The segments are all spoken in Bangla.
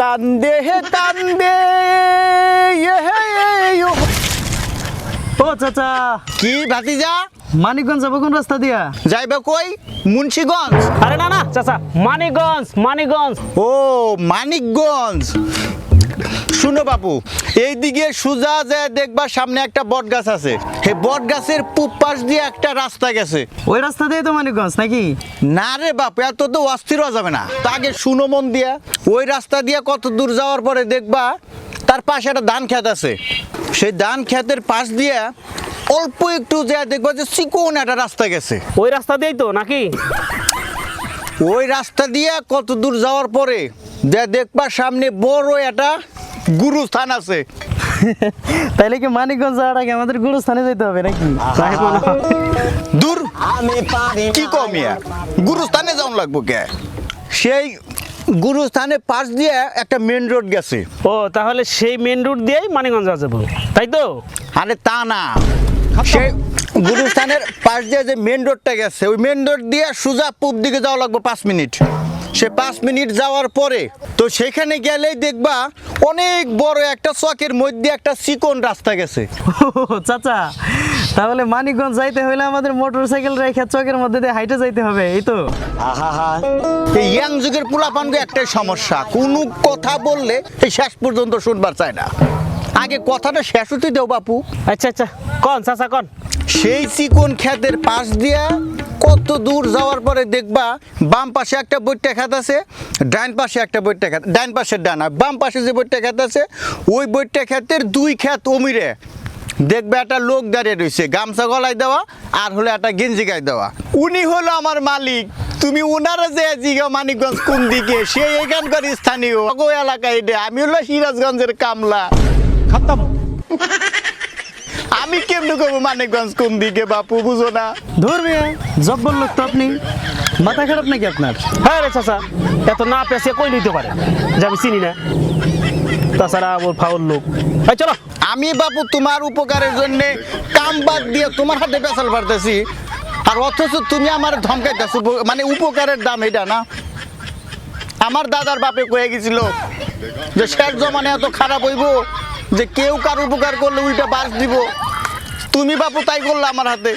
কান্দে হে কান্দে ইয়ে ও চাচা। কি ভাতিজা? মানিকগঞ্জ যাব কোন রাস্তা দিয়া? যাইবে কই? মুন্সিগঞ্জ। আরে না না চাচা মানিকগঞ্জ মানিকগঞ্জ। ও মানিকগঞ্জ। শুনো বাপু এইদিকে সুজা যে দেখবা সামনে একটা বট গাছ আছে। সেই বট গাছের পূব পাশ দিয়ে একটা রাস্তা গেছে। ওই রাস্তা দিয়ে তো মানিকগঞ্জ নাকি? না রে বাপু এত তো অস্থির হওয়া যাবে না। তা আগে শুনো মন দিয়া। ওই রাস্তা দিয়ে কত দূর যাওয়ার পরে দেখবা তার পাশে একটা ধান ক্ষেত আছে। সেই ধান ক্ষেতের পাশ দিয়ে অল্প একটু যে দেখবা যে চিকন একটা রাস্তা গেছে। ওই রাস্তা দিয়েই তো নাকি? ওই রাস্তা দিয়ে কত দূর যাওয়ার পরে যে দেখবা সামনে বড় একটা গুরুস্থান আছে। তাইলে কি মানিকগঞ্জ যাওয়ার আগে আমাদের গুরুস্থানে যেতে হবে নাকি। দূর। কি কমিয়া গুরুস্থানে যাওয়ান লাগবো কে? সেই গুরুস্থানের পাশ দিয়ে একটা মেন রোড গেছে। ও তাহলে সেই মেন রোড দিয়েই মানিকগঞ্জ যাওয়া যাব। তাই তো? আরে তা না। সেই গুরুস্থানের পাশ দিয়ে যে মেন রোডটা গেছে ওই মেন রোড দিয়ে সোজা পূব দিকে যাওয়া লাগবে পাঁচ মিনিট। সে পাঁচ মিনিট যাওয়ার পরে তো সেখানে গেলেই দেখবা অনেক বড় একটা চকের মধ্যে একটা চিকন রাস্তা গেছে। চাচা তাহলে মানিকগঞ্জ যাইতে হলে আমাদের মোটর সাইকেল রেখে চকের মধ্যে দিয়ে হাইটে যাইতে হবে এই তো? এই ইয়াং যুগের পোলাপানকে একটাই সমস্যা কোনো কথা বললে এই শেষ পর্যন্ত শুনবার চায় না। আগে কথাটা শেষ হতে দেও বাপু। আচ্ছা আচ্ছা কন চাচা কন। সেই চিকন খ্যাতের পাশ দিয়া কত দূর যাওয়ার পরে দেখবা বাম পাশে একটা বইটা খাত আছে, ডান পাশে একটা বইটা খাত ডান পাশের ডান, আর বাম পাশে যে বইটা খাত আছে, ওই বইটা ক্ষেতের দুই ক্ষেত অমিরে। দেখবে একটা লোক দাঁড়িয়ে রয়েছে গামছা গলায় দেওয়া আর হলো একটা গেঞ্জি গায়ে দেওয়া। উনি হলো আমার মালিক, তুমি উনারা যে জিগা মানিকগঞ্জ কোন দিকে, সে এখানকার স্থানীয়, অগো এলাকা এটা, আমি হলো সিরাজগঞ্জের কামলা। আমি কেমনে করব মানিকগঞ্জ কোন দিকে বাপু বুঝো না। ধরবে জব্বর লোক তো আপনি। মাথা খারাপ নাকি আপনার? হ্যাঁ রে চাচা এত না পেঁচিয়ে কই নিতে পারে? যে আমি চিনি না। তাছাড়া ওর ফাউল লোক। এই চলো। আমি বাপু তোমার উপকারের জন্য কাম বাদ দিয়ে তোমার হাতে পেশাল পারতেছি। আর অথচ তুমি আমার ধমকাইতেছো মানে উপকারের দাম এটা না। আমার দাদার বাপে কয়ে গেছিল যে শেষ জমানে এত খারাপ হইব যে কেউ কার উপকার করলে ওইটা বাস দিব। তুমি বাপু তাই করল আমার হাতে।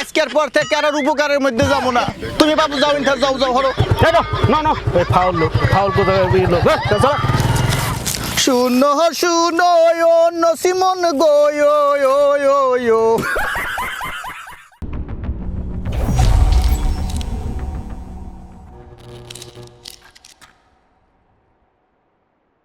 আজকের পর থেকে আর আর উপকারের মধ্যে যাব না। তুমি বাপু যাও ইন্টার যাও যাও হলো। না না ফাউল লোক ফাউল কোথায় হ্যাঁ, চলো শুনো নসিমন গো ও ও ও ও